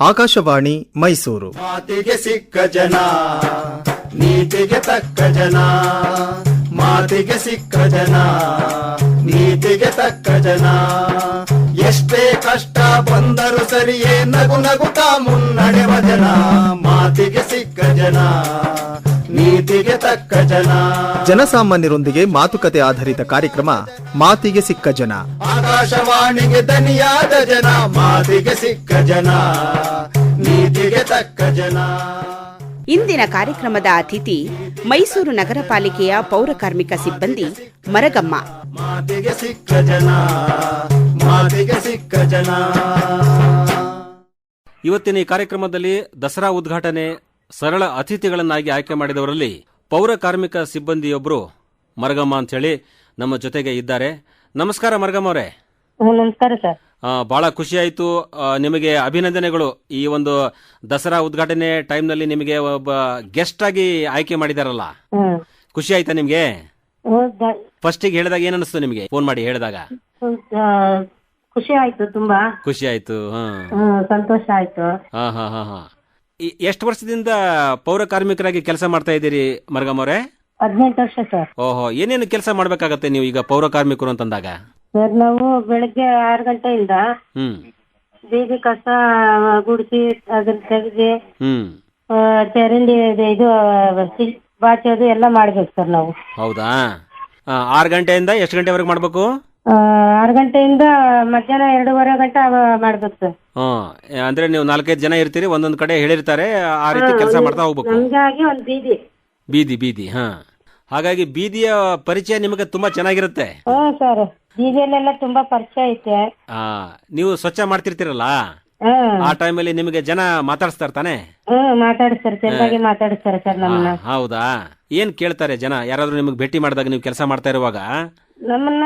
ಆಕಾಶವಾಣಿ ಮೈಸೂರು. ಮಾತಿಗೆ ಸಿಕ್ಕ ಜನ, ನೀತಿಗೆ ತಕ್ಕ ಜನ, ಮಾತಿಗೆ ಸಿಕ್ಕ ಜನ, ನೀತಿಗೆ ತಕ್ಕ ಜನ. ಎಷ್ಟೇ ಕಷ್ಟ ಬಂದರೂ ಸರಿಯೇ ನಗು ನಗುತ್ತಾ ಮುನ್ನಡೆವ ಜನ, ಮಾತಿಗೆ ಸಿಕ್ಕ ಜನ. ನೀತಿಗೆ ತಕ್ಕ ಜನ. ಜನಸಾಮಾನ್ಯರೊಂದಿಗೆ ಮಾತುಕತೆ ಆಧಾರಿತ ಕಾರ್ಯಕ್ರಮ ಮಾತಿಗೆ ಸಿಕ್ಕ ಜನ. ಆಕಾಶವಾಣಿಗೆ ದನಿಯಾದ ಜನ ಮಾತಿಗೆ ಸಿಕ್ಕ ಜನ. ನೀತಿಗೆ ತಕ್ಕ ಜನ. ಇಂದಿನ ಕಾರ್ಯಕ್ರಮದ ಅತಿಥಿ ಮೈಸೂರು ನಗರ ಪಾಲಿಕೆಯ ಪೌರ ಕಾರ್ಮಿಕ ಸಿಬ್ಬಂದಿ ಮರಗಮ್ಮ. ಮಾತಿಗೆ ಸಿಕ್ಕ ಜನ ಮಾತಿಗೆ ಸಿಕ್ಕ ಜನ. ಇವತ್ತಿನ ಈ ಕಾರ್ಯಕ್ರಮದಲ್ಲಿ ದಸರಾ ಉದ್ಘಾಟನೆ ಸರಳ ಅತಿಥಿಗಳನ್ನಾಗಿ ಆಯ್ಕೆ ಮಾಡಿದವರಲ್ಲಿ ಪೌರ ಕಾರ್ಮಿಕ ಸಿಬ್ಬಂದಿಯೊಬ್ಬರು ಮರಗಮ್ಮ ಅಂತ ಹೇಳಿ ನಮ್ಮ ಜೊತೆಗೆ ಇದ್ದಾರೆ. ನಮಸ್ಕಾರ ಮರಗಮ್ಮ ಅವರೇ. ನಮಸ್ಕಾರ ಸರ್. ಬಹಳ ಖುಷಿ ಆಯಿತು. ನಿಮಗೆ ಅಭಿನಂದನೆಗಳು ಈ ಒಂದು ದಸರಾ ಉದ್ಘಾಟನೆ ಟೈಮ್ನಲ್ಲಿ ನಿಮಗೆ ಒಬ್ಬ ಗೆಸ್ಟ್ ಆಗಿ ಆಯ್ಕೆ ಮಾಡಿದಾರಲ್ಲ. ಖುಷಿ ಆಯ್ತಾ ನಿಮ್ಗೆ? ಫಸ್ಟ್ ಹೇಳಿದಾಗ ಹೇಳಿದಾಗ ಏನನ್ನಿಸ್ತು ನಿಮಗೆ? ಫೋನ್ ಮಾಡಿ ಹೇಳಿದಾಗ. ಖುಷಿ ಆಯ್ತು ತುಂಬಾ. ಖುಷಿ ಆಯ್ತು ಸಂತೋಷ ಆಯ್ತು. ಹಾ ಹಾ ಹಾ. ಎಷ್ಟು ವರ್ಷದಿಂದ ಪೌರ ಕಾರ್ಮಿಕರಾಗಿ ಕೆಲಸ ಮಾಡ್ತಾ ಇದ್ದೀರಿ ಮರಗಮ್ ಅವರೇ? ಹದಿನೆಂಟು ವರ್ಷ ಸರ್. ಓಹೋ ಏನೇನು ಕೆಲಸ ಮಾಡ್ಬೇಕಾಗತ್ತೆ ನೀವು ಈಗ ಪೌರ ಕಾರ್ಮಿಕರು ಅಂತಂದಾಗ? ಸರ್ ನಾವು ಬೆಳಗ್ಗೆ ಆರು ಗಂಟೆಯಿಂದ ಹ್ಮ್. ಬೀದಿ ಕಸ ಗುಡಿಸಿ ಅದನ್ನ ತೆಗೆದು ಹ್ಮ್. ಆ, ಚರಂಡಿ ಇದು- ಇದು ಬಾಚೋದು ಎಲ್ಲ ಮಾಡ್ಬೇಕು ಸರ್ ನಾವು. ಹೌದಾ? ಆರು ಗಂಟೆಯಿಂದ ಎಷ್ಟು ಗಂಟೆವರೆಗೆ ಮಾಡ್ಬೇಕು? ಆರು ಗಂಟೆಯಿಂದ ಮಧ್ಯಾಹ್ನ ಎರಡೂವರೆ ಗಂಟೆ ಮಾಡ್ಬೇಕು ಸರ್. ಹ್ಮ್ ಅಂದ್ರೆ ನೀವು ನಾಲ್ಕೈದು ಜನ ಇರ್ತೀರಿ ಒಂದೊಂದ್ ಕಡೆ ಹೇಳಿರ್ತಾರೆ ಆ ರೀತಿ ಕೆಲಸ ಮಾಡ್ತಾ ಹೋಗ್ಬೇಕು. ನಮ್ಗಾಗಿ ಒಂದ್ ಬೀದಿ. ಬೀದಿ ಬೀದಿ ಹಾ. ಹಾಗಾಗಿ ಬೀದಿಯ ಪರಿಚಯ ನಿಮಗೆ ತುಂಬಾ ಚೆನ್ನಾಗಿರುತ್ತೆ. ಹ್ಮ್ ಸರ್. ಬೀದಿಯಲ್ಲೆಲ್ಲ ತುಂಬಾ ಪರಿಚಯ ಐತೆ. ಆ ನೀವು ಸ್ವಚ್ಛ ಮಾಡ್ತಿರ್ತೀರಲ್ಲ? ಹ್ಮ್ ಆ ಟೈಮಲ್ಲಿ ನಿಮಗೆ ಜನ ಮಾತಾಡ್ಸ್ತಾರ ತಾನೆ ಹ್ಮ್ ಮಾತಾಡಿಸ್ತಾರೆ ಚೆನ್ನಾಗಿ ಮಾತಾಡಿಸ್ತಾರೆ ಸರ್ ನಮ್ಮನ್ನ. ಹೌದಾ? ಏನ್ ಕೇಳ್ತಾರೆ ಜನ? ಯಾರಾದ್ರೂ ನಿಮಗೆ ಭೇಟಿ ಮಾಡಿದಾಗ ನೀವು ಕೆಲಸ ಮಾಡ್ತಾ ಇರುವಾಗ? ನಮ್ಮನ್ನ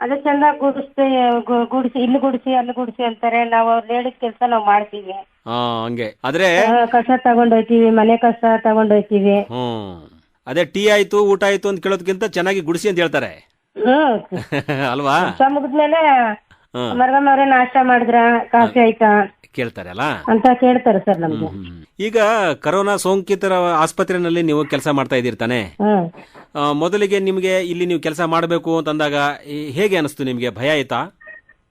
ಅದ ಚಂದ ಗುಡಿಸಿ ಗು- ಗುಡಿಸಿ ಇಲ್ಲಿ ಗುಡಿಸಿ ಅಲ್ಲಿ ಗುಡಿಸಿ ಅಂತಾರೆ. ನಾವು ಅವ್ರು ಹೇಳಿದ ಕೆಲಸ ನಾವು ಮಾಡ್ತೀವಿ. ಹಾ ಹಂಗೆ. ಆದ್ರೆ ಆ, ಕಸ ತಗೊಂಡೋಯ್ತೀವಿ ಮನೆ ಕಸ ತಗೊಂಡೋಯ್ತೀವಿ ಹ್ಮ್ ಅದೇ ಟೀ ಆಯ್ತು ಊಟ ಆಯ್ತು ಅಂತ ಕೇಳೋದಕ್ಕಿಂತ ಚೆನ್ನಾಗಿ ಗುಡಿಸಿ ಅಂತ ಹೇಳ್ತಾರೆ. ಹ್ಮ್. ಅಲ್ವಾ? ಮುಗಿದ್ಮೇಲೆ ಹ್ಮ್. ಮರಗಮ್ಮ ಅವರೇ ನಾಷ್ಟ ಮಾಡಿದ್ರ ಕಾಫಿ ಆಯ್ತಾ? ಕೇಳ್ತಾರೆ ಅಲ್ಲ ಅಂತ ಕೇಳ್ತಾರೆ ಸರ್ ನಮ್ಗೆ. ಈಗ ಕರೋನಾ ಸೋಂಕಿತರ ಆಸ್ಪತ್ರೆಯಲ್ಲಿ ನೀವು ಕೆಲಸ ಮಾಡ್ತಾ ಇದ್ದೀರಿ ತಾನೆ? ಆ, ಮೊದಲಿಗೆ ನಿಮ್ಗೆ ಇಲ್ಲಿ ನೀವು ಕೆಲಸ ಮಾಡಬೇಕು ಅಂತಂದಾಗ ಈ ಹೇಗೆ ಅನಿಸ್ತು ನಿಮ್ಗೆ? ಭಯ ಆಯ್ತಾ?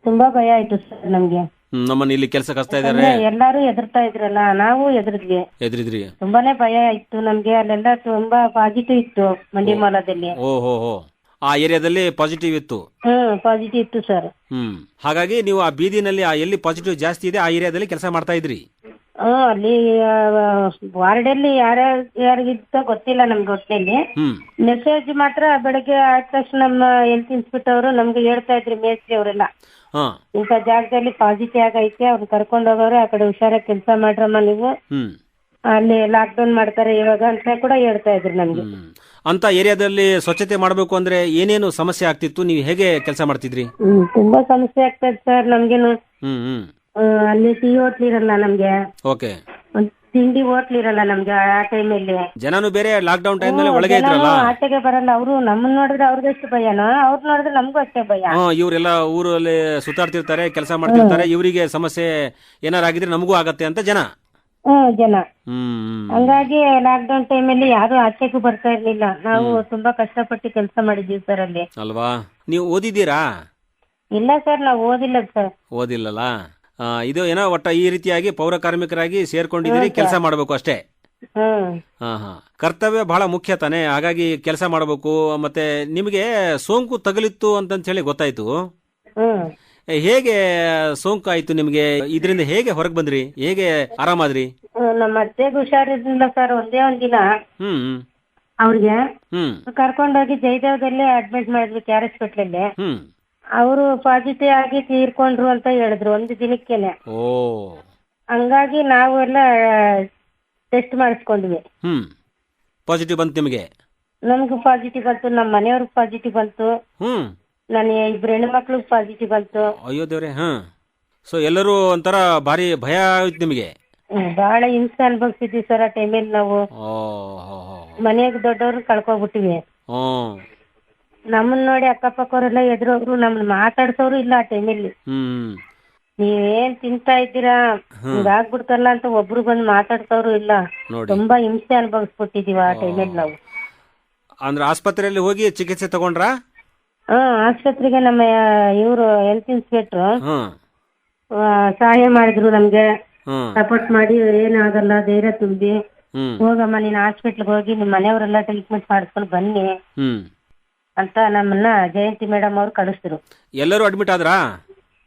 ತುಂಬಾ ಭಯ ಆಯ್ತು ಸರ್ ನಮ್ಗೆ. ಹ್ಮ್, ನಮ್ಮನ್ನ ಇಲ್ಲಿ ಕೆಲಸ ಕಸ್ತಾ ಇದ್ದಾರೆ. ಅಂದ್ರೆ ಎಲ್ಲಾರು ಎದುರ್ತಾ ಇದ್ರಲ್ಲ ನಾವು ಎದುರಿದ್ವಿ ಎದ್ರಿದ್ರಿ ತುಂಬಾನೇ ಭಯ ಇತ್ತು ನಮ್ಗೆ ಅಲ್ಲೆಲ್ಲ ತುಂಬಾ ಪಾಸಿಟಿವ್ ಇತ್ತು ಮಂಡಿ ಮಾಲದಲ್ಲಿ. ಓ ಹೋ ಹೋ. ಆ ಏರಿಯಾದಲ್ಲಿ ಪಾಸಿಟಿವ್ ಇತ್ತು. ಪಾಸಿಟಿವ್ ಇತ್ತು ಸರ್ ಹ್ಮ್. ಹಾಗಾಗಿ ನೀವು ಆ ಬೀದಿನಲ್ಲಿ ಆ ಎಲ್ಲಿ ಪಾಸಿಟಿವ್ ಜಾಸ್ತಿ ಇದೆ ಆ ಏರಿಯಾದಲ್ಲಿ ಕೆಲಸ ಮಾಡ್ತಾ ಇದ್ರಿ? ಆ ಅಲ್ಲಿ ವಾರ್ಡಲ್ಲಿ ಯಾರ ಯಾರಿಗಿತ್ತ ಗೊತ್ತಿಲ್ಲ ನಮ್ಗೆ ಒಟ್ಟಿನಲ್ಲಿ ಹ್ಮ್. ಮೆಸೇಜ್ ಮಾತ್ರ ಬೆಳಗ್ಗೆ ಆದ ತಕ್ಷಣ ನಮ್ಮ ಹೆಲ್ತ್ ಇನ್ಸ್ಪೆಕ್ಟರ್ ಅವರು ನಮ್ಗೆ ಹೇಳ್ತಾ ಇದ್ರು ಮೇಸ್ತ್ರಿ ಅವರೆಲ್ಲ. ಹಾ. ಇಂಥ ಜಾಗದಲ್ಲಿ ಪಾಸಿಟಿವ್ ಆಗೈತೆ ಅವ್ರು ಕರ್ಕೊಂಡು ಹೋಗೋರು ಆ ಕಡೆ ಹುಷಾರಾಗಿ ಕೆಲಸ ಮಾಡ್ರಮ್ಮ ನೀವು. ಹ್ಮ್. ಅಲ್ಲಿ ಲಾಕ್ ಡೌನ್ ಮಾಡ್ತಾರೆ ಇವಾಗ ಅಂತ ಕೂಡ ಹೇಳ್ತಾ ಇದ್ರು ನಮ್ಗೆ. ಅಂತ ಏರಿಯಾದಲ್ಲಿ ಸ್ವಚ್ಛತೆ ಮಾಡಬೇಕು ಅಂದ್ರೆ ಏನೇನು ಸಮಸ್ಯೆ ಆಗ್ತಿತ್ತು? ನೀವು ಹೇಗೆ ಕೆಲಸ ಮಾಡ್ತಿದ್ರಿ? ಹ್ಮ್ ತುಂಬಾ ಸಮಸ್ಯೆ ಆಗ್ತದೆ ಸರ್ ನಮ್ಗೇನು. ಹ್ಮ್ ಹ್ಮ್. ಆ, ಅಲ್ಲಿ ಟೀ ಹೋಟ್ಲ್ ಇರಲ್ಲ ನಮ್ಗೆ. ಓಕೆ. ಒಂದ್ ತಿಂಡಿ ಹೋಟ್ಲ್ ಇರಲ್ಲ ನಮ್ಗೆ ಆ ಟೈಮಲ್ಲಿ ಜನನು ಬೇರೆ ಲಾಕ್ ಡೌನ್ ಟೈಮ್ನಲ್ಲಿ ಒಳಗೆ ಇದ್ರಲ್ಲ? ಆಟೆಗೆ ಬರಲ್ಲ. ಅವರು ನಮ್ಮನ್ನ ನೋಡಿದ್ರೆ ಅವ್ರಿಗೆ ಎಷ್ಟು ಭಯನೋ? ಅವ್ರು ನೋಡಿದ್ರೆ ನಮಗೂ ಅಷ್ಟೇ ಭಯ. ಹಾ ಇವರೆಲ್ಲ ಊರಲ್ಲಿ ಸುತ್ತಾಡ್ತಿರ್ತಾರೆ ಕೆಲಸ ಮಾಡ್ತಿರ್ತಾರೆ ಇವರಿಗೆ ಸಮಸ್ಯೆ ಏನಾರಾಗಿದ್ರೆ ನಮಗೂ ಆಗತ್ತೆ ಅಂತ ಜನ. ಹ್ಮ್ ಜನ. ಹ್ಮ್ ಹಂಗಾಗಿ ಲಾಕ್ ಡೌನ್ ಟೈಮಲ್ಲಿ ಯಾರು ಆಚೆಗೂ ಬರ್ತಾ ಇರ್ಲಿಲ್ಲ. ನಾವು ತುಂಬಾ ಕಷ್ಟಪಟ್ಟು ಕೆಲಸ ಮಾಡಿದ್ವಿ ಸರ್ ಅಲ್ಲಿ. ಅಲ್ವಾ? ನೀವು ಓದಿದ್ದೀರಾ? ಇಲ್ಲ ಸರ್ ನಾವು ಓದಿಲ್ಲ ಸರ್. ಓದಿಲ್ಲಲ್ಲ? ಆ, ಇದು ಏನೋ ಒಟ್ಟ ಈ ರೀತಿಯಾಗಿ ಪೌರ ಕಾರ್ಮಿಕರಾಗಿ ಸೇರ್ಕೊಂಡಿದ್ದೀರಿ ಕೆಲಸ ಮಾಡಬೇಕು ಅಷ್ಟೇ? ಹ್ಮ್ ಹಾ ಹಾ. ಕರ್ತವ್ಯ ಬಹಳ ಮುಖ್ಯ ತಾನೆ? ಹಾಗಾಗಿ ಕೆಲಸ ಮಾಡಬೇಕು ಮತ್ತೆ ನಿಮಗೆ ಸೋಂಕು ತಗುಲಿತ್ತು ಅಂತಂತ ಹೇಳಿ ಗೊತ್ತಾಯ್ತು. ಹ್ಮ್. ಹೇಗೆ ಸೋಂಕು ಆಯ್ತು ನಿಮಗೆ? ಇದರಿಂದ ಹೇಗೆ ಹೊರಗೆ ಬಂದ್ರಿ? ಹೇಗೆ ಆರಾಮಾದ್ರಿ? ನಮ್ಮ ಅತ್ತೆ ಹುಷಾರಿರ್ಲಿಲ್ಲ ಸರ್ ಒಂದೇ ಒಂದ್ ದಿನ ಹ್ಮ್ ಹ್ಮ್, ಅವ್ರಿಗೆ ಹ್ಮ್. ಕರ್ಕೊಂಡೋಗಿ ಜಯದೇವದಲ್ಲಿ ಅಡ್ಮಿಟ್ ಮಾಡಿದ್ವಿ ಕೆ ಆರ್ ಹಾಸ್ಪಿಟ್ಲಲ್ಲಿ ಹ್ಮ್. ಅವರು ಪಾಸಿಟಿವ್ ಆಗಿ ತೀರ್ಕೊಂಡ್ರು ಅಂತ ಹೇಳಿದ್ರು ಒಂದು ದಿನಕ್ಕೆ ಓ. ಹಂಗಾಗಿ ನಾವು ಎಲ್ಲ ಟೆಸ್ಟ್ ಮಾಡಿಸ್ಕೊಂಡ್ವಿ. ಹ್ಮ್. ಪಾಸಿಟಿವ್ ಬಂತು ನಿಮಗೆ? ನಮ್ಗೂ ಪಾಸಿಟಿವ್ ಬಂತು ನಮ್ಮ ಮನೆಯವ್ರಿಗೆ ಪಾಸಿಟಿವ್ ಬಂತು. ಹ್ಮ್. ನನ್ನ ಇಬ್ರು ಮಕ್ಕಳು ಪಾಸಿಟಿವ್ ಬಂತು. ಅಯ್ಯೋ ದೇವ್ರೆ ಹಾ ಸೊ ಎಲ್ಲರೂ ಒಂಥರ ಭಾರಿ ಭಯ ಆಯ್ತು ನಿಮಗೆ? ಬಹಳ ಹಿಂಸೆ ಅನ್ಭವಿಸಿದ್ವಿ ಸರ್ ಆ ಟೈಮಲ್ಲಿ ನಾವು. ಓ ಹೋ ಹೋ ಮನೆಯಾಗ ದೊಡ್ಡವ್ರು ಕಳ್ಕೊಬಿಟ್ಟಿವಿ. ನಮ್ಮನ್ನ ನೋಡಿ ಅಕ್ಕಪಕ್ಕವರೆಲ್ಲ ಎದುರೋಗ್ರು ನಮ್ಮನ್ನ ಮಾತಾಡ್ಸೋರು ಇಲ್ಲ ಆ ಟೈಮಲ್ಲಿ ಹ್ಮ್ ನೀವೇನ್ ತಿಂತಾ ಇದ್ದೀರಾ? ಹಿಂಗಾಗ್ಬಿಡ್ತಲ್ಲ ಅಂತ ಒಬ್ರು ಬಂದು ಮಾತಾಡ್ಸೋರು ಇಲ್ಲ. ನೋಡಿ. ತುಂಬಾ ಹಿಂಸೆ ಅನುಭವಿಸ್ಬಿಟ್ಟಿದೀವಿ ಆ ಟೈಮಲ್ಲಿ ನಾವು. ಅಂದ್ರೆ ಆಸ್ಪತ್ರೆಯಲ್ಲಿ ಹೋಗಿ ಚಿಕಿತ್ಸೆ ತಗೊಂಡ್ರಾ? ಹಾ ಆಸ್ಪತ್ರೆಗೆ ನಮ್ಮ ಇವರು ಹೆಲ್ತ್ ಇನ್ಸ್ಪೆಕ್ಟ್ರು ಸಹಾಯ ಮಾಡಿದ್ರು ನಮ್ಗೆ. ಹ್ಮ್ ಸಪೋರ್ಟ್ ಮಾಡಿ ಏನಾಗಲ್ಲ ಧೈರ್ಯ ತುಂಬಿ. ಹ್ಮ್. ಹೋಗಮ್ಮ ನೀನ್ ಹಾಸ್ಪಿಟ್ಲ್ಗೆ ಹೋಗಿ ನಿಮ್ ಮನೆಯವರೆಲ್ಲ ಟ್ರೀಟ್ಮೆಂಟ್ ಮಾಡಿಸ್ಕೊಂಡು ಬನ್ನಿ. ಹ್ಮ್. ಅಂತ ನಮ್ಮನ್ನ ಜಯಂತಿ ಮೇಡಮ್ ಅವ್ರು ಕಳಿಸಿದ್ರು. ಎಲ್ಲರೂ ಅಡ್ಮಿಟ್ ಆದ್ರಾ?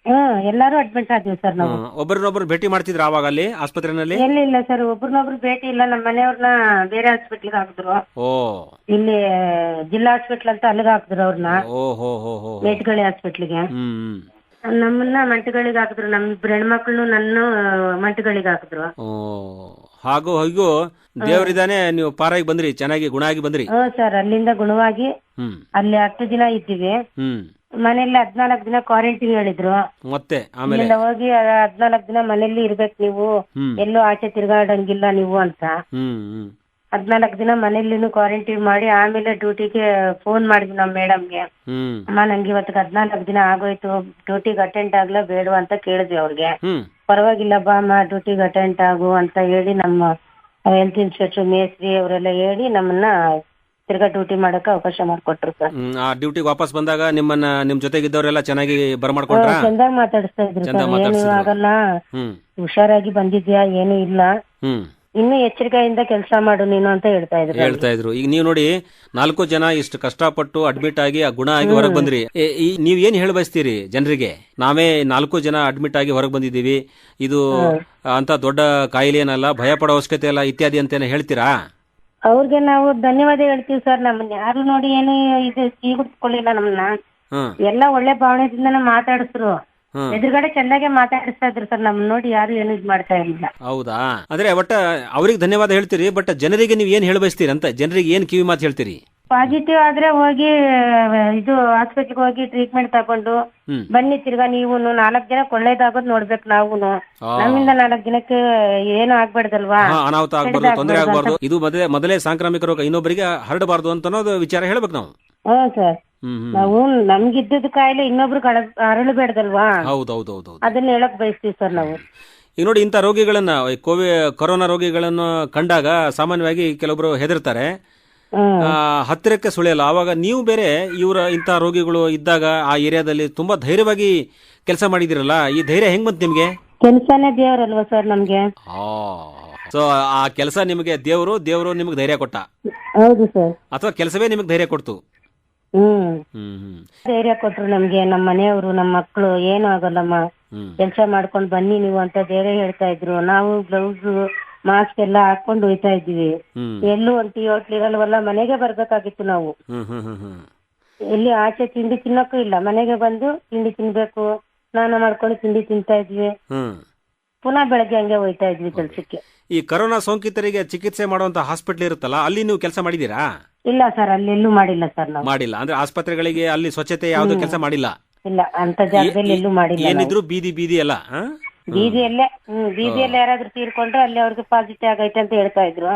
ಹ್ಮ್ ಎಲ್ಲಾರು ಅಡ್ಮಿಟ್ ಆದ್ವಿ ಸರ್ ನಾವು. ಒಬ್ಬರನ್ನೊಬ್ರು ಭೇಟಿ ಮಾಡ್ತಿದ್ರ ಆವಾಗ ಅಲ್ಲಿ ಆಸ್ಪತ್ರೆನಲ್ಲಿ? ಎಲ್ಲಿ ಇಲ್ಲ ಸರ್ ಒಬ್ರನ್ನೊಬ್ರು ಭೇಟಿ ಇಲ್ಲ ನಮ್ಮ ಮನೆಯವ್ರನ್ನ ಬೇರೆ ಹಾಸ್ಪಿಟ್ಲ್ ಹಾಕಿದ್ರು. ಓ. ಇಲ್ಲಿ ಜಿಲ್ಲಾ ಹಾಸ್ಪಿಟ್ಲ್ ಅಂತ ಅಲ್ಲಿಗೆ ಹಾಕಿದ್ರು ಅವ್ರನ್ನ ಓ ಹೋ ಹೋ ಹೋ ಮೇಟ್ಗಳಿ ಹಾಸ್ಪಿಟ್ಲಿಗೆ ಹ್ಮ್. ನಮ್ಮನ್ನ ಮಂಟಗಳಿಗೆ ಹಾಕಿದ್ರು ನಮ್ ಇಬ್ರು ಹೆಣ್ಮಕ್ಳು ನನ್ನ ಮಂಟಗಳಿಗೆ ಹಾಕಿದ್ರು. ಓ ಹಾಗೂ ಹೀಗೂ ದೇವರಿದಾನೆ ನೀವು ಪಾರಾಗಿ ಬಂದ್ರಿ ಚೆನ್ನಾಗಿ ಗುಣ ಆಗಿ ಬಂದ್ರಿ. ಹ್ಮ್ ಸರ್ ಅಲ್ಲಿಂದ ಗುಣವಾಗಿ ಹ್ಮ್. ಅಲ್ಲಿ ಹತ್ತು ದಿನ ಇದ್ದೀವಿ. ಹ್ಮ್. ಮನೆಯಲ್ಲಿ ಹದ್ನಾಲ್ಕು ದಿನ ಕ್ವಾರಂಟೈನ್ ಹೇಳಿದ್ರು. ಮತ್ತೆ ಆಮೇಲೆ? ಇಲ್ಲಿಂದ ಹೋಗಿ ಹದ್ನಾಲ್ಕು ದಿನ ಮನೆಯಲ್ಲಿ ಇರ್ಬೇಕು ನೀವು. ಹ್ಮ್. ಎಲ್ಲೂ ಆಚೆ ತಿರ್ಗಾಡಂಗಿಲ್ಲ ನೀವು ಅಂತ. ಹ್ಮ್ ಹ್ಮ್. ಹದ್ನಾಲ್ಕು ದಿನ ಮನೆಯಲ್ಲಿನೂ ಕ್ವಾರಂಟೈನ್ ಮಾಡಿ ಆಮೇಲೆ ಡ್ಯೂಟಿಗೆ ಫೋನ್ ಮಾಡಿದ್ವಿ ನಮ್ಮ ಮೇಡಮ್ಗೆ ಹ್ಮ್. ಅಮ್ಮ ನಂಗೆ ಇವತ್ತು ಹದ್ನಾಲ್ಕು ದಿನ ಆಗೋಯ್ತು. ಡ್ಯೂಟಿಗೆ ಅಟೆಂಡ್ ಆಗ್ಲಾ ಬೇಡವಾ? ಅಂತ ಕೇಳಿದ್ವಿ ಅವ್ರಿಗೆ. ಹ್ಮ್. ಪರವಾಗಿಲ್ಲ ಬಾ ಅಮ್ಮ ಡ್ಯೂಟಿಗೆ ಅಟೆಂಡ್ ಆಗು ಅಂತ ಹೇಳಿ ನಮ್ಮ ಹೆಲ್ತ್ ಇನ್ಸ್ಪೆಕ್ಟರ್ ಮೇಸ್ತ್ರಿ ಅವರೆಲ್ಲ ಹೇಳಿ ನಮ್ಮನ್ನ ತಿರ್ಗಾ ಡ್ಯೂಟಿ ಮಾಡಕ್ ಅವಕಾಶ ಮಾಡ್ಕೊಟ್ರು ಸರ್. ಹ್ಮ್, ಆ ಡ್ಯೂಟಿಗೆ ವಾಪಸ್ ಬಂದಾಗ ನಿಮ್ಮನ್ನ ನಿಮ್ ಜೊತೆಗಿದ್ದವರೆಲ್ಲ ಚೆನ್ನಾಗಿ ಬರಮಾಡ್ಕೊಂಡ್ರಾ ಚಂದಾಗ್ ಮಾತಾಡಿಸ್ತಾ ಇದ್ರು ಚಂದ ಸರ್. ಏನು ಮಾತಾಡ್ಸಿದ್ರು. ಆಗಲ್ಲ. ಹ್ಮ್. ಹುಷಾರಾಗಿ ಬಂದಿದ್ಯಾ ಏನು ಇಲ್ಲ. ಹ್ಮ್. ಇನ್ನು ಎಚ್ಚರಿಕೆಯಿಂದ ಕೆಲಸ ಮಾಡು ನೀನು ಅಂತ ಹೇಳ್ತಾ ಇದ್ರು ಹೇಳ್ತಾ ಇದ್ರು. ಈಗ ನೀವು ನೋಡಿ ನಾಲ್ಕು ಜನ ಇಷ್ಟು ಕಷ್ಟಪಟ್ಟು ಅಡ್ಮಿಟ್ ಆಗಿ ಆ ಗುಣ ಆಗಿ ಹೊರಗೆ ಬಂದ್ರಿ. ಈ- ನೀವ್ ಏನ್ ಹೇಳ ಬಯಸ್ತೀರಿ ಜನರಿಗೆ? ನಾವೇ ನಾಲ್ಕು ಜನ ಅಡ್ಮಿಟ್ ಆಗಿ ಹೊರಗೆ ಬಂದಿದ್ದೀವಿ. ಇದು ಅಂತ ದೊಡ್ಡ ಕಾಯಿಲೆ ಏನಲ್ಲ ಭಯ ಪಡೋ ಅವಶ್ಯಕತೆ ಇಲ್ಲ ಇತ್ಯಾದಿ ಅಂತ ಹೇಳ್ತೀರಾ? ಅವ್ರಿಗೆ ನಾವು ಧನ್ಯವಾದ ಹೇಳ್ತೀವಿ ಸರ್ ನಮ್ಮನ್ನ ಯಾರು ನೋಡಿ ಏನು ಇದು ಕೀಗುಡ್ಕೊಳ್ಳಿಲ್ಲ ನಮ್ಮನ್ನ ಹ್ಮ್ ಎಲ್ಲ ಒಳ್ಳೆ ಭಾವನೆಯಿಂದನೇ ಮಾತಾಡಿಸ್ರು. ಹ್ಮ್ ಎದುರುಗಡೆ ಚೆನ್ನಾಗೆ ಮಾತಾಡಿಸ್ತಾ ಇದ್ರು ಸರ್ ನಮ್ಮನ್ನ ನೋಡಿ ಯಾರು ಏನು ಇದ್ ಮಾಡ್ತಾ ಇರಲಿಲ್ಲ ಹೌದಾ? ಅಂದ್ರೆ ಒಟ್ಟ ಅವ್ರಿಗೆ ಧನ್ಯವಾದ ಹೇಳ್ತೀರಿ ಬಟ್ ಜನರಿಗೆ ನೀವು ಏನ್ ಹೇಳ ಬಯಸ್ತೀರಿ ಅಂತ ಜನರಿಗೆ ಏನ್ ಕಿವಿ ಮಾತು ಹೇಳ್ತೀರಿ? ಪಾಸಿಟಿವ್ ಆದ್ರೆ ಹೋಗಿ ಇದು ಹಾಸ್ಪಿಟ್ಲ್ಗೆ ಹೋಗಿ ಟ್ರೀಟ್ಮೆಂಟ್ ತಗೊಂಡು ಬನ್ನಿ ತಿರ್ಗಾ ನೀವು ನಾಲ್ಕು ಜನಕ್ಕೆ ಒಳ್ಳೇದಾಗೋದ್ ನೋಡ್ಬೇಕು ನಾವು ನಮ್ಮಿಂದ ನಾಲ್ಕು ಜನಕ್ಕೆ ಏನು ಆಗ್ಬಾರ್ದಲ್ವಾ? ಹಾ, ಅನಾಹುತ ಆಗ್ಬಾರ್ದು ತೊಂದರೆ ಆಗ್ಬಾರ್ದು. ಇದು ಮೊದಲೇ ಮೊದಲೇ ಸಾಂಕ್ರಾಮಿಕ ರೋಗ ಇನ್ನೊಬ್ಬರಿಗೆ ಹರಡಬಾರ್ದು ಅಂತ ಅನ್ನೋದು ವಿಚಾರ ಹೇಳ್ಬೇಕು ನಾವು. ಹ್ಮ್ ಸರ್ ನಾವು ನಮ್ಗಿದ್ದದ ಕಾಯಿಲೆ ಇನ್ನೊಬ್ರು ಅರಳಬೇಡ್ದಲ್ವಾ ಹೌದೌದೌದು ಅದನ್ನ ಹೇಳಕ್ ಬಯಸ್ತೀವಿ ಸರ್ ನಾವು. ಈಗ ನೋಡಿ ಇಂಥ ರೋಗಿಗಳನ್ನ ಕೋವಿ ಕೊರೋನಾ ರೋಗಿಗಳನ್ನು ಕಂಡಾಗ ಸಾಮಾನ್ಯವಾಗಿ ಕೆಲವೊಬ್ರು ಹೆದರ್ತಾರೆ. ಹತ್ತಿರಕ್ಕೆ ಸುಳಿಯಲ್ಲ. ಅವಾಗ ನೀವು ಬೇರೆ ಇವರ ಇಂಥ ರೋಗಿಗಳು ಇದ್ದಾಗ ಆ ಏರಿಯಾದಲ್ಲಿ ತುಂಬಾ ಧೈರ್ಯವಾಗಿ ಕೆಲಸ ಮಾಡಿದಿರಲ್ಲ ಈ ಧೈರ್ಯ ಹೆಂಗ್ ಬಂತು ನಿಮ್ಗೆ? ಕೆಲಸನೇ ದೇವರಲ್ವಾ ಸರ್ ನಮ್ಗೆ? ಸೊ ಆ ಕೆಲಸ ನಿಮಗೆ ದೇವರು ದೇವರು ನಿಮಗೆ ಧೈರ್ಯ ಕೊಟ್ಟ? ಹೌದು ಸರ್. ಅಥವಾ ಕೆಲಸವೇ ನಿಮಗೆ ಧೈರ್ಯ ಕೊಡ್ತು? ಹ್ಮ್. ಧೈರ್ಯ ಕೊಟ್ರು ನಮ್ಗೆ ನಮ್ಮ ಮನೆಯವರು ನಮ್ಮ ಮಕ್ಕಳು ಏನು ಆಗಲ್ಲಮ್ಮ. ಕೆಲಸ ಮಾಡ್ಕೊಂಡು ಮಾಡ್ಕೊಂಡ್ ಬನ್ನಿ ನೀವು ಅಂತ ಧೈರ್ಯ ಹೇಳ್ತಾ ಇದ್ರು. ನಾವು ಬ್ಲೌಸ್ ಮಾಸ್ಕ್ ಎಲ್ಲ ಹಾಕೊಂಡು ಹೋಯ್ತಾ ಇದ್ವಿ ಹ್ಮ್. ಎಲ್ಲೂ ಒಂದು ಟೀ ಹೋಟ್ಲ್ ಇರಲ್ವಲ್ಲ ಮನೆಗೆ ಬರ್ಬೇಕಾಗಿತ್ತು ನಾವು. ಎಲ್ಲಿ ಆಚೆ ತಿಂಡಿ ತಿನ್ನಕ್ಕೂ ಇಲ್ಲ. ಮನೆಗೆ ಬಂದು ತಿಂಡಿ ತಿನ್ಬೇಕು ಸ್ನಾನ ಮಾಡ್ಕೊಂಡು ತಿಂಡಿ ತಿಂತಾ ಇದ್ವಿ. ಪುನಃ ಬೆಳಗ್ಗೆ ಹಂಗೆ ಹೋಯ್ತಾ ಇದ್ವಿ ಕೆಲ್ಸಕ್ಕೆ. ಈ ಕರೋನಾ ಸೋಂಕಿತರಿಗೆ ಚಿಕಿತ್ಸೆ ಮಾಡುವಂತ ಹಾಸ್ಪಿಟಲ್ ಇರುತ್ತಲ್ಲ ಅಲ್ಲಿ ನೀವು ಕೆಲಸ ಮಾಡಿದೀರಾ ಇಲ್ಲ ಸರ್ ಅಲ್ಲಿ ಎಲ್ಲೂ ಮಾಡಿಲ್ಲ ಸರ್ ನಾವು. ಮಾಡಿಲ್ಲ. ಅಂದ್ರೆ ಆಸ್ಪತ್ರೆಗಳಿಗೆ ಅಲ್ಲಿ ಸ್ವಚ್ಛತೆ ಯಾವ್ದು ಕೆಲಸ ಮಾಡಿಲ್ಲ? ಇಲ್ಲ ಅಂತ ಜಾಗದಲ್ಲಿ ಎಲ್ಲೂ ಮಾಡಿಲ್ಲ. ಏನಿದ್ರು ಬೀದಿ ಬೀದಿ ಎಲ್ಲ ಆ? ಬೀದಿಯಲ್ಲೇ ಹ್ಮ್ ಬೀದಿಯಲ್ಲಿ ಯಾರಾದ್ರೂ ತೀರ್ಕೊಂಡ್ರೆ ಅಲ್ಲಿ ಅವ್ರಿಗೆ ಪಾಸಿಟಿವ್ ಆಗೈತೆ ಅಂತ ಹೇಳ್ತಾ ಇದ್ರು.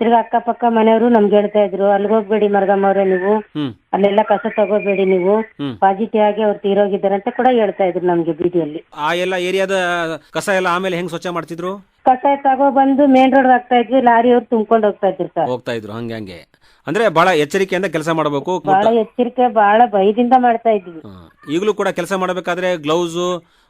ತಿರ್ಗಾ ಅಕ್ಕಪಕ್ಕ ಮನೆಯವರು ನಮ್ಗೆ ಹೇಳ್ತಾ ಇದ್ರು ಅಲ್ಲಿಗೆ ಹೋಗ್ಬೇಡಿ ಮರ್ಗಮ್ಮ ಅವ್ರೆ ನೀವು. ಅಲ್ಲೆಲ್ಲ ಕಸ ತಗೋಬೇಡಿ ನೀವು. ಪಾಸಿಟಿವ್ ಆಗಿ ಅವ್ರು ತೀರೋಗಿದ್ದಾರೆ ಅಂತ ಕೂಡ ಹೇಳ್ತಾ ಇದ್ರು ನಮ್ಗೆ ಬೀದಿಯಲ್ಲಿ. ಆ ಎಲ್ಲ ಏರಿಯಾದ ಕಸ ಎಲ್ಲ ಆಮೇಲೆ ಹೆಂಗ್ ಸ್ವಚ್ಛ ಮಾಡ್ತಿದ್ರು? ಕಸ ತಗೋ ಬಂದು ಮೇನ್ ರೋಡ್ ಆಗ್ತಾ ಇದ್ವಿ ಲಾರಿ ಅವ್ರು ತುಂಬ್ಕೊಂಡು ಹೋಗ್ತಾ ಇದ್ರು ಸರ್. ಹೋಗ್ತಾ ಇದ್ರು ಹಂಗೆ ಹಂಗೆ. ಅಂದ್ರೆ ಬಹಳ ಎಚ್ಚರಿಕೆಯಿಂದ ಕೆಲಸ ಮಾಡಬೇಕು ಬಹಳ ಎಚ್ಚರಿಕೆ ಬಹಳ ಭಯದಿಂದ ಮಾಡ್ತಾ ಇದ್ವಿ. ಈಗಲೂ ಕೂಡ ಕೆಲಸ ಮಾಡಬೇಕಾದ್ರೆ ಗ್ಲೌಸ್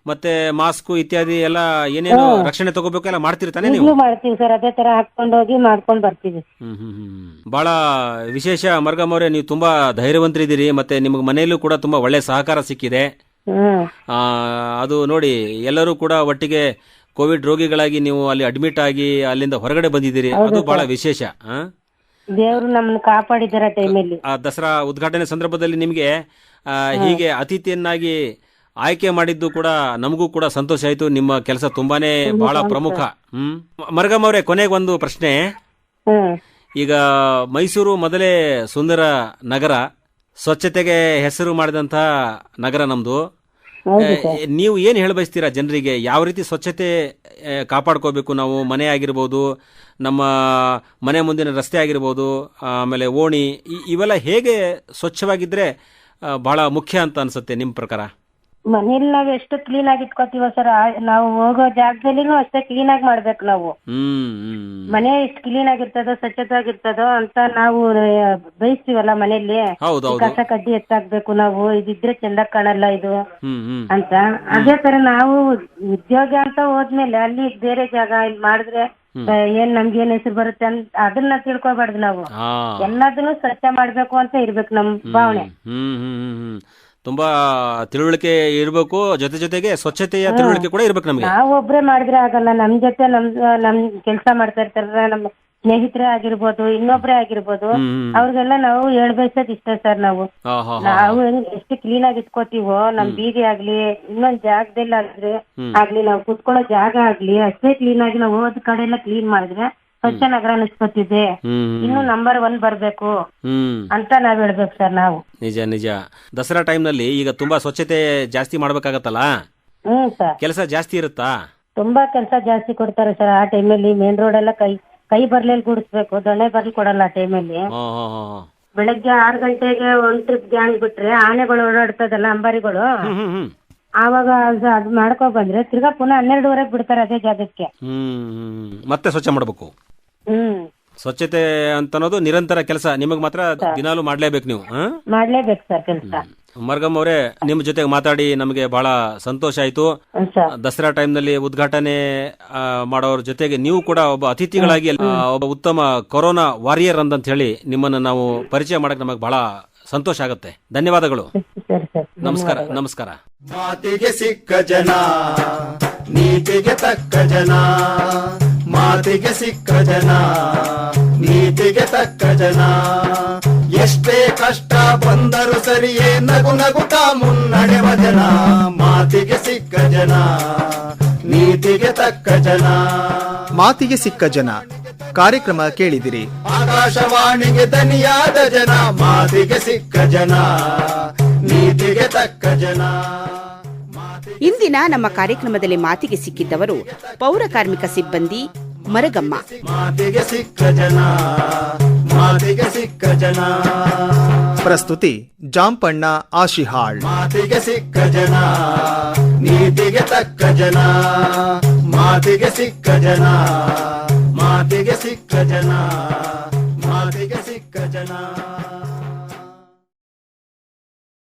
ಮತ್ತೆ ಮಾಸ್ಕ್ ಇತ್ಯಾದಿ ಎಲ್ಲ ಏನೇನು ರಕ್ಷಣೆ ತಗೋಬೇಕು ಎಲ್ಲ ಮಾಡ್ತಿರ್ತಾನೆ ನೀವು? ಈಗ್ಲೂ ಮಾಡ್ತೀವಿ ಸರ್ ಅದೇ ತರ ಹಾಕೊಂಡು ಹೋಗಿ ಮಾಡ್ಕೊಂಡು ಬರ್ತೀವಿ. ಹ್ಮ್ ಹ್ಮ್ ಹ್ಮ್ ಬಹಳ ವಿಶೇಷ ಮರ್ಗಮ್ ಅವರೇ ನೀವು ತುಂಬಾ ಧೈರ್ಯವಂತರಿದ್ದೀರಿ ಮತ್ತೆ ನಿಮಗೆ ಮನೆಯಲ್ಲೂ ಕೂಡ ತುಂಬಾ ಒಳ್ಳೆ ಸಹಕಾರ ಸಿಕ್ಕಿದೆ. ಹ್ಮ್. ಆ, ಅದು ನೋಡಿ ಎಲ್ಲರೂ ಕೂಡ ಒಟ್ಟಿಗೆ ಕೋವಿಡ್ ರೋಗಿಗಳಾಗಿ ನೀವು ಅಲ್ಲಿ ಅಡ್ಮಿಟ್ ಆಗಿ ಅಲ್ಲಿಂದ ಹೊರಗಡೆ ಬಂದಿದ್ದೀರಿ. ಅದು ಬಹಳ ವಿಶೇಷ ಆ? ದೇವ್ರು ನಮ್ಮನ್ನ ಕಾಪಾಡಿದಾರೆ ಟೈಮಲ್ಲಿ ಆ ದಸರಾ ಉದ್ಘಾಟನೆ ಸಂದರ್ಭದಲ್ಲಿ ನಿಮಗೆ ಹೀಗೆ ಅತಿಥಿಯನ್ನಾಗಿ ಆಯ್ಕೆ ಮಾಡಿದ್ದು ಕೂಡ ನಮಗೂ ಕೂಡ ಸಂತೋಷ ಆಯ್ತು. ನಿಮ್ಮ ಕೆಲಸ ತುಂಬಾನೇ ಬಹಳ ಪ್ರಮುಖ. ಹ್ಮ್. ಮರಗಮ್ ಅವರೇ ಕೊನೆಗೆ ಒಂದು ಪ್ರಶ್ನೆ. ಈಗ ಮೈಸೂರು ಮೊದಲೇ ಸುಂದರ ನಗರ ಸ್ವಚ್ಛತೆಗೆ ಹೆಸರು ಮಾಡಿದಂತ ನಗರ ನಮ್ದು. ನೀವು ಏನು ಹೇಳ ಬಯಸ್ತೀರಾ ಜನರಿಗೆ? ಯಾವ ರೀತಿ ಸ್ವಚ್ಛತೆ ಕಾಪಾಡ್ಕೋಬೇಕು ನಾವು? ಮನೆ ಆಗಿರ್ಬೋದು ನಮ್ಮ ಮನೆ ಮುಂದಿನ ರಸ್ತೆ ಆಗಿರ್ಬೋದು ಆಮೇಲೆ ಓಣಿ ಇವೆಲ್ಲ ಹೇಗೆ ಸ್ವಚ್ಛವಾಗಿದ್ರೆ ಆ, ಬಹಳ ಮುಖ್ಯ ಅಂತ ಅನ್ಸುತ್ತೆ ನಿಮ್ಮ ಪ್ರಕಾರ? ಮನೇಲಿ ನಾವ್ ಎಷ್ಟು ಕ್ಲೀನ್ ಆಗಿ ಇಟ್ಕೋತೀವ ಸರ್ ನಾವು ಹೋಗೋ ಜಾಗದಲ್ಲಿನೂ ಅಷ್ಟೇ ಕ್ಲೀನ್ ಆಗಿ ಮಾಡ್ಬೇಕು ನಾವು. ಹ್ಮ್ ಮನೆ ಎಷ್ಟು ಕ್ಲೀನ್ ಆಗಿರ್ತದೋ ಸ್ವಚ್ಛವಾಗಿರ್ತದೋ ಅಂತ ನಾವು ಆ, ಬಯಸ್ತೀವಲ್ಲ ಮನೆಯಲ್ಲಿ. ಹೌದು ಹೌದು ಕಸ ಕಡ್ಡಿ ಎತ್ತಾಕ್ಬೇಕು ನಾವು ಇದಿದ್ರೆ ಚೆಂದ ಕಾಣಲ್ಲ ಇದು. ಹ್ಮ್ ಹ್ಮ್. ಅಂತ. ಅದೇ ತರ ನಾವು ಉದ್ಯೋಗ ಅಂತ ಹೋದ್ಮೇಲೆ ಅಲ್ಲಿ ಬೇರೆ ಜಾಗ ಇಲ್ಲಿ ಮಾಡಿದ್ರೆ ಆ, ಏನ್ ನಮ್ಗೆ ಏನ್ ಹೆಸರು ಬರುತ್ತೆ ಅಂತ ಅದನ್ನ ತಿಳ್ಕೊಬಾರ್ದು ನಾವು. ಹಾ. ಎಲ್ಲದನ್ನು ಸ್ವಚ್ಛ ಮಾಡ್ಬೇಕು ಅಂತ ಇರ್ಬೇಕು ನಮ್ ಭಾವನೆ. ಹ್ಮ್ ಹ್ಮ್ ಹ್ಮ್ ಹ್ಮ್. ತುಂಬಾ ತಿಳುವಳಿಕೆ ಇರಬೇಕು ಜೊತೆ ಜೊತೆಗೆ ಸ್ವಚ್ಛತೆಯ ತಿಳುವಳಿಕೆ ಕೂಡ ಇರಬೇಕು ನಮಗೆ. ನಾವ್ ಒಬ್ರೇ ಮಾಡಿದ್ರೆ ಆಗಲ್ಲ ನಮ್ ಜೊತೆ ನಮ್ ನಮ್ ಕೆಲಸ ಮಾಡ್ತಾ ಇರ್ತಾರ ನಮ್ಮ ಸ್ನೇಹಿತರೇ ಆಗಿರ್ಬೋದು ಇನ್ನೊಬ್ರೇ ಆಗಿರ್ಬೋದು. ಅವ್ರಿಗೆಲ್ಲ ನಾವು ಹೇಳ್ಬೇಕದ್ ಇಷ್ಟ ಸರ್ ನಾವು. ನಾವು ಎಷ್ಟು ಕ್ಲೀನ್ ಆಗಿ ಇಟ್ಕೋತೀವೋ ನಮ್ ಬೀದಿ ಆಗ್ಲಿ ಇನ್ನೊಂದ್ ಜಾಗದಲ್ಲಿ ಆದ್ರೆ ಆಗ್ಲಿ ನಾವು ಕುತ್ಕೊಳ್ಳೋ ಜಾಗ ಆಗ್ಲಿ ಅಷ್ಟೇ ಕ್ಲೀನ್ ಆಗಿ ನಾವು ಹೋದ ಕಡೆ ಎಲ್ಲ ಕ್ಲೀನ್ ಮಾಡಿದ್ರೆ ಸ್ವಚ್ಛ ನಗರ ಅನಿಸ್ಕೊತಿದೆ ಇನ್ನು ನಂಬರ್ ಒನ್ ಬರ್ಬೇಕು. ಅಂತ ನಾವ್ ಹೇಳ್ಬೇಕು ಸರ್ ನಾವು. ನಿಜ ನಿಜ. ದಸರಾ ಟೈಮ್ನಲ್ಲಿ ಈಗ ತುಂಬಾ ಸ್ವಚ್ಛತೆ ಜಾಸ್ತಿ ಮಾಡ್ಬೇಕಾಗತ್ತಲ್ಲ? ಹ್ಮ್ ಸರ್. ಕೆಲಸ ಜಾಸ್ತಿ ಇರುತ್ತಾ? ತುಂಬಾ ಕೆಲಸ ಜಾಸ್ತಿ ಕೊಡ್ತಾರೆ ಸರ್ ಆ ಟೈಮಲ್ಲಿ ಮೇನ್ ರೋಡ್ ಎಲ್ಲ ಕೈ ಕೈ ಬರ್ಲೆಲ್ ಗುಡಿಸ್ಬೇಕು ದೊಣ್ಣೆ ಬರ್ಲಿ ಕೊಡಲ್ಲ ಆ ಟೈಮಲ್ಲಿ ಅಲ್ಲಿ. ಬೆಳಗ್ಗೆ ಆರ್ ಗಂಟೆಗೆ ಒಂದ್ ಟ್ರಿಪ್ ಗ್ಯಾಂಗ್ ಬಿಟ್ರೆ ಆನೆಗಳು ಓಡಾಡ್ತದಲ್ಲ ಅಂಬಾರಿಗಳು? ಆವಾಗ ಅದು ಮಾಡ್ಕೊ ಬಂದ್ರೆ ತಿರ್ಗಾ ಪುನಃ ಹನ್ನೆರಡುವರೆಗೆ ಬಿಡ್ತಾರೆ ಅದೇ ಜಾಗಕ್ಕೆ. ಹ್ಮ್. ಮತ್ತೆ ಸ್ವಚ್ಛ ಮಾಡಬೇಕು. ಹ್ಮ್. ಸ್ವಚ್ಛತೆ ಅಂತ ಅನ್ನೋದು ನಿರಂತರ ಕೆಲಸ. ನಿಮಗ್ ಮಾತ್ರ ದಿನಾಲು ಮಾಡ್ಲೇಬೇಕು ನೀವು ಹಾ? ಮಾಡ್ಲೇಬೇಕು ಸರ್ ಕೆಲಸ. ಮರ್ಗಮ್ ಅವರೇ ನಿಮ್ಮ ಜೊತೆಗೆ ಮಾತಾಡಿ ನಮಗೆ ಬಹಳ ಸಂತೋಷ ಆಯ್ತು. ದಸರಾ ಸರ್. ದಸರಾ ಟೈಮ್ನಲ್ಲಿ ಉದ್ಘಾಟನೆ ಆ, ಮಾಡೋರ ಜೊತೆಗೆ ನೀವು ಕೂಡ ಒಬ್ಬ ಅತಿಥಿಗಳಾಗಿ ಆ, ಒಬ್ಬ ಉತ್ತಮ ಕೊರೋನಾ ವಾರಿಯರ್ ಅಂತ ಹೇಳಿ ನಿಮ್ಮನ್ನ ನಾವು ಪರಿಚಯ ಮಾಡಕ್ ನಮಗೆ ಬಹಳ ಸಂತೋಷ ಆಗುತ್ತೆ. ಧನ್ಯವಾದಗಳು. ಸರಿ ಸರ್ ನಮಸ್ಕಾರ ನಮಸ್ಕಾರ. ಮಾತಿಗೆ ಸಿಕ್ಕ ಜನ ನೀತಿಗೆ ತಕ್ಕ ಜನ ಮಾತಿಗೆ ಸಿಕ್ಕ ಜನ ನೀತಿಗೆ ತಕ್ಕ ಜನ. ಎಷ್ಟೇ ಕಷ್ಟ ಬಂದರು ಸರಿಯೇ ನಗು ನಗುತ್ತಾ ಮುನ್ನಡೆವ ಜನ ಮಾತಿಗೆ ಸಿಕ್ಕ ಜನ. ನೀತಿಗೆ ತಕ್ಕ ಜನ. ಮಾತಿಗೆ ಸಿಕ್ಕ ಜನ. ಕಾರ್ಯಕ್ರಮ ಕೇಳಿದಿರಿ. ಆಕಾಶವಾಣಿಗೆ ದನಿಯಾದ ಜನ ಮಾತಿಗೆ ಸಿಕ್ಕ ಜನ. ನೀತಿಗೆ ತಕ್ಕ ಜನ. ಇಂದಿನ ನಮ್ಮ ಕಾರ್ಯಕ್ರಮದಲ್ಲಿ ಮಾತಿಗೆ ಸಿಕ್ಕಿದ್ದವರು ಪೌರ ಕಾರ್ಮಿಕ ಸಿಬ್ಬಂದಿ ಮರಗಮ್ಮ. ಮಾತಿಗೆ ಸಿಕ್ಕ ಜನ ಮಾತಿಗೆ ಸಿಕ್ಕ ಜನ. ಪ್ರಸ್ತುತಿ ಜಾಂಪಣ್ಣ ಆಶಿಹಾಳ್. ಮಾತಿಗೆ ಸಿಕ್ಕ ಜನ ನೀತಿಗೆ ತಕ್ಕ ಜನ ಮಾತಿಗೆ ಸಿಕ್ಕ ಜನ ಮಾತಿಗೆ ಸಿಕ್ಕ ಜನ ಮಾತಿಗೆ ಸಿಕ್ಕ ಜನ.